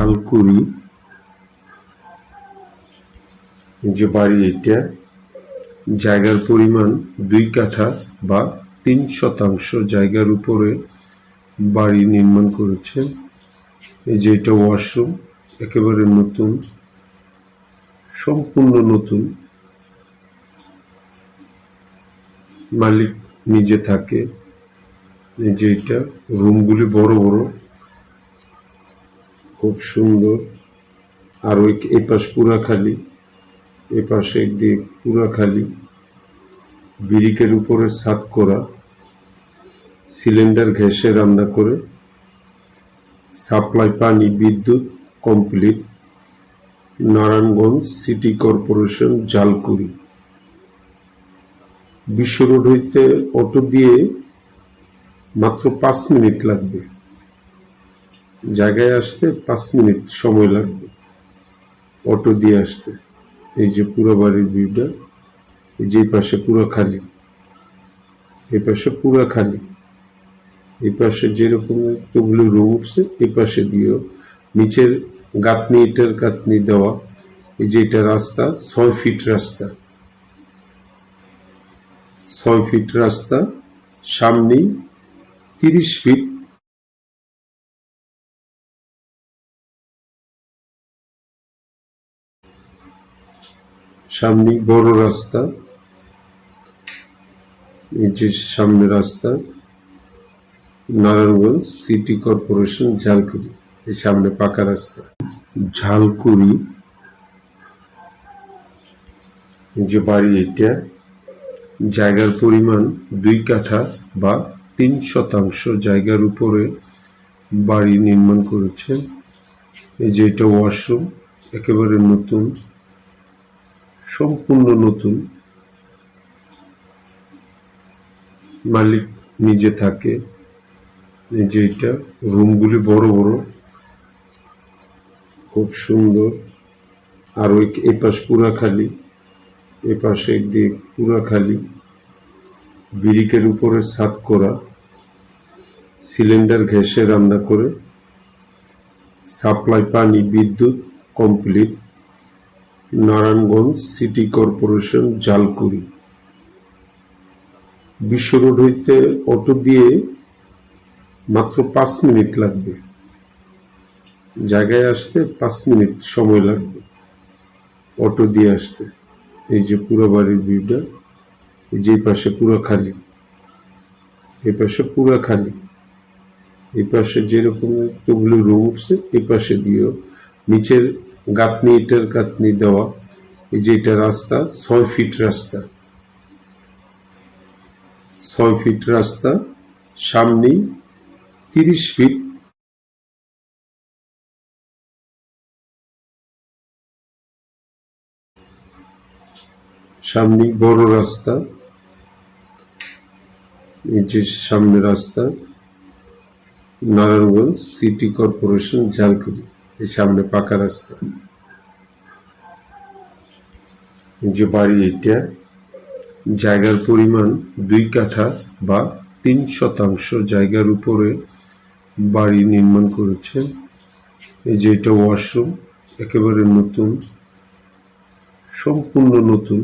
ঝালকুড়ি যে বাড়ি এটা জায়গার পরিমাণ দুই কাঠা বা তিন শতাংশ জায়গার উপরে বাড়ি নির্মাণ করেছেন। এই যে এটা ওয়াশরুম, একেবারে নতুন, সম্পূর্ণ নতুন। মালিক নিজে থাকে। এই যে এটা, রুমগুলি বড় বড়। সুন্দর। আর ওই এই পাশ পুরা খালি এ পাশে একদিক পুরা খালি বিরিকের উপরে ছাদ করা, সিলিন্ডার ঘেঁষে রান্না করে, সাপ্লাই পানি, বিদ্যুৎ complete, Narayanganj city corporation, Jalkuri. বিশ্ব রোড হইতে অটো দিয়ে মাত্র পাঁচ মিনিট লাগবে। জায়গায় আসতে পাঁচ মিনিট সময় লাগবে। অটো দিয়ে আসতে। এই যে পুরো বাড়ির ভিউটা, এই যে পাশে পুরো খালি। এই পাশে পুরো খালি। এই পাশে যেরকম একটুগুলো রুম উঠছে, এই পাশে দিয়েও। নিচের গাঁথনি ইটের গাঁথনি দেওয়া, এই যে এটা রাস্তা, ছয় ফিট রাস্তা। ছয় ফিট রাস্তা, সামনেই তিরিশ ফিট সামনে বড় রাস্তা। এই যে সামনে রাস্তা, নারায়ণগঞ্জ সিটি কর্পোরেশন, ঝালকুড়ি, এই সামনে পাকা রাস্তা। ঝালকুড়ি যে বাড়ি এটা, জায়গার পরিমাণ দুই কাঠা বা তিন শতাংশ জায়গার উপরে বাড়ি নির্মাণ করেছে এই যে এটা ওয়াশরুম একেবারে নতুন। সম্পূর্ণ নতুন। মালিক নিজে থাকে এই যে এটা রুমগুলি বড় বড়, খুব সুন্দর। আর ওই এই পাশ পুরা খালি এ পাশে একদিক পুরা খালি বিরিকের উপরে ছাদ করা, সিলিন্ডার ঘেঁষে রান্না করে, সাপ্লাই পানি, বিদ্যুৎ complete. Narayanganj city corporation Jalkuri. বিশ্ব রোড হইতে অটো দিয়ে মাত্র পাঁচ মিনিট লাগবে। জায়গায় আসতে পাঁচ মিনিট সময় লাগবে অটো দিয়ে আসতে। এই যে পুরো বাড়ির ভিউটা, এই যে পাশে পুরো খালি। এই পাশে পুরো খালি। এই পাশে যেরকম একটুগুলো রুম উঠছে, এই পাশে দিয়েও। নিচের গাঁথনি ইটের গাঁথনি দেওয়া, এই যে এটা রাস্তা, ছয় ফিট রাস্তা। ছয় ফিট রাস্তা, সামনেই তিরিশ ফিট। সামনে বড় রাস্তা, এই যে সামনে রাস্তা, নারায়ণগঞ্জ সিটি কর্পোরেশন, ঝালকুড়ি। এই সামনে পাকা রাস্তা। যে বাড়ি এটা, জায়গার পরিমাণ দুই কাঠা বা তিন শতাংশ জায়গার উপরে বাড়ি নির্মাণ করেছেন এই যে এটা ওয়াশরুম একেবারে নতুন, সম্পূর্ণ নতুন।